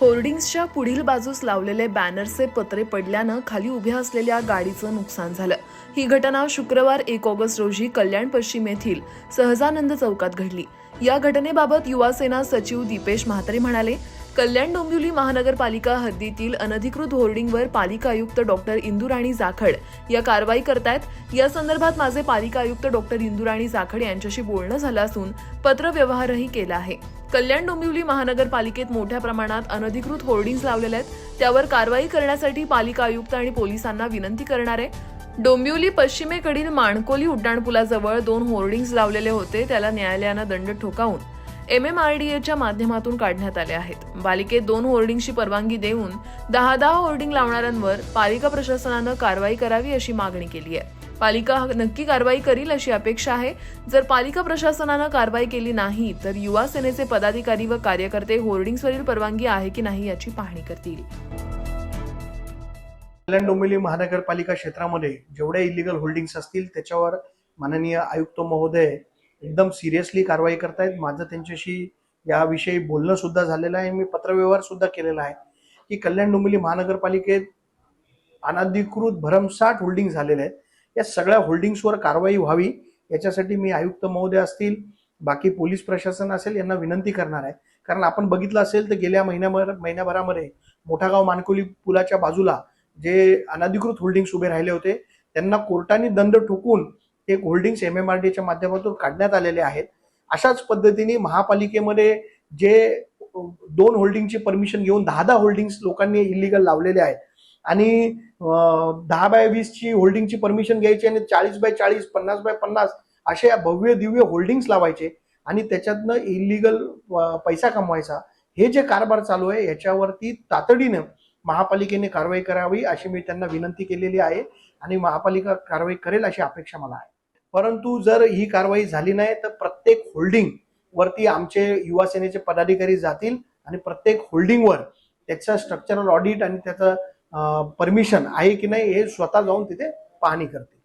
होर्डिंग्सच्या पुढील बाजूस लावलेले बॅनरचे पत्रे पडल्यानं खाली उभ्या असलेल्या गाडीचं नुकसान झालं. ही घटना शुक्रवार एक ऑगस्ट रोजी कल्याण पश्चिम येथील सहजानंद चौकात घडली. या घटनेबाबत युवासेना सचिव दीपेश म्हात्रे म्हणाले कल्याण डोंबिवली महानगरपालिका हद्दीतील अनधिकृत होर्डिंगवर पालिका आयुक्त डॉक्टर इंदुराणी जाखड या कारवाई करतायत. या संदर्भात माझे पालिका आयुक्त डॉक्टर इंदुराणी जाखड यांच्याशी बोलणं झालं असून पत्रव्यवहारही केला आहे. कल्याण डोंबिवली महानगरपालिकेत मोठ्या प्रमाणात अनधिकृत होर्डिंग्ज लावलेले आहेत. त्यावर कारवाई करण्यासाठी पालिका आयुक्त आणि पोलिसांना विनंती करणार. आहे डोंबिवली पश्चिमेकडील माणकोली उड्डाणपुलाजवळ दोन होर्डिंग्ज लावलेले होते. त्याला न्यायालयानं दंड ठोकावून एम एम आर डी एच्या माध्यमातून काढण्यात आले आहेत. पालिकेत दोन होर्डिंगची परवानगी देऊन दहा दहा होर्डिंग लावणाऱ्यांवर पालिका प्रशासनानं कारवाई करावी अशी मागणी केली आहे. पालिका नक्की कारवाई करील अशी अपेक्षा आहे. जर पालिका प्रशासनानं कारवाई केली नाही तर युवा सेनेचे पदाधिकारी व कार्यकर्ते होर्डिंग्सवरील परवानगी आहे की नाही याची पाहणी करतील. कल्याण डोंबिवली महानगरपालिका क्षेत्रामध्ये जेवढ्या इलिगल होल्डिंग्स असतील त्याच्यावर माननीय आयुक्त महोदय एकदम सिरियसली कारवाई करतायत. माझं त्यांच्याशी याविषयी बोलणं सुद्धा झालेलं आहे. मी पत्रव्यवहार सुद्धा केलेला आहे. की कल्याण डोंबिवली महानगरपालिकेत अनाधिकृत भरमसाठ होल्डिंग झालेले आहेत. या सगळ्या होल्डिंग्सवर कारवाई व्हावी याच्यासाठी मी आयुक्त महोदय असतील बाकी पोलीस प्रशासन असेल यांना विनंती करणार आहे. कारण आपण बघितलं असेल तर गेल्या महिन्याभर महिन्याभरामध्ये मोठागाव मानकोली पुलाच्या बाजूला जे अनाधिकृत होल्डिंग्स उभे राहिले होते त्यांना कोर्टाने दंड ठोकून एक होल्डिंग्स एम एम आर डीच्या माध्यमातून काढण्यात आलेले आहेत. अशाच पद्धतीने महापालिकेमध्ये जे दोन होल्डिंगची परमिशन घेऊन दहा दहा होल्डिंग्स लोकांनी इलिगल लावलेले आहेत. आणि दहा बाय वीसची होल्डिंगची परमिशन घ्यायची आणि चाळीस बाय चाळीस पन्नास बाय पन्नास असे भव्य दिव्य होल्डिंग्स लावायचे आणि त्याच्यातनं इलिगल पैसा कमवायचा. हे जे कारभार चालू आहे याच्यावरती तातडीनं महापालिकेने कारवाई करावी अशी मी त्यांना विनंती केलेली आहे आणि महापालिका कारवाई करेल अशी अपेक्षा मला आहे. परंतु जर ही कारवाई झाली नाही तर प्रत्येक होल्डिंग वरती आमचे युवा सेनेचे पदाधिकारी जातील आणि प्रत्येक होल्डिंगवर त्याचं स्ट्रक्चरल ऑडिट आणि त्याचं परमिशन आहे की नाही हे स्वतः जाऊन तिथे पाहणी करतील.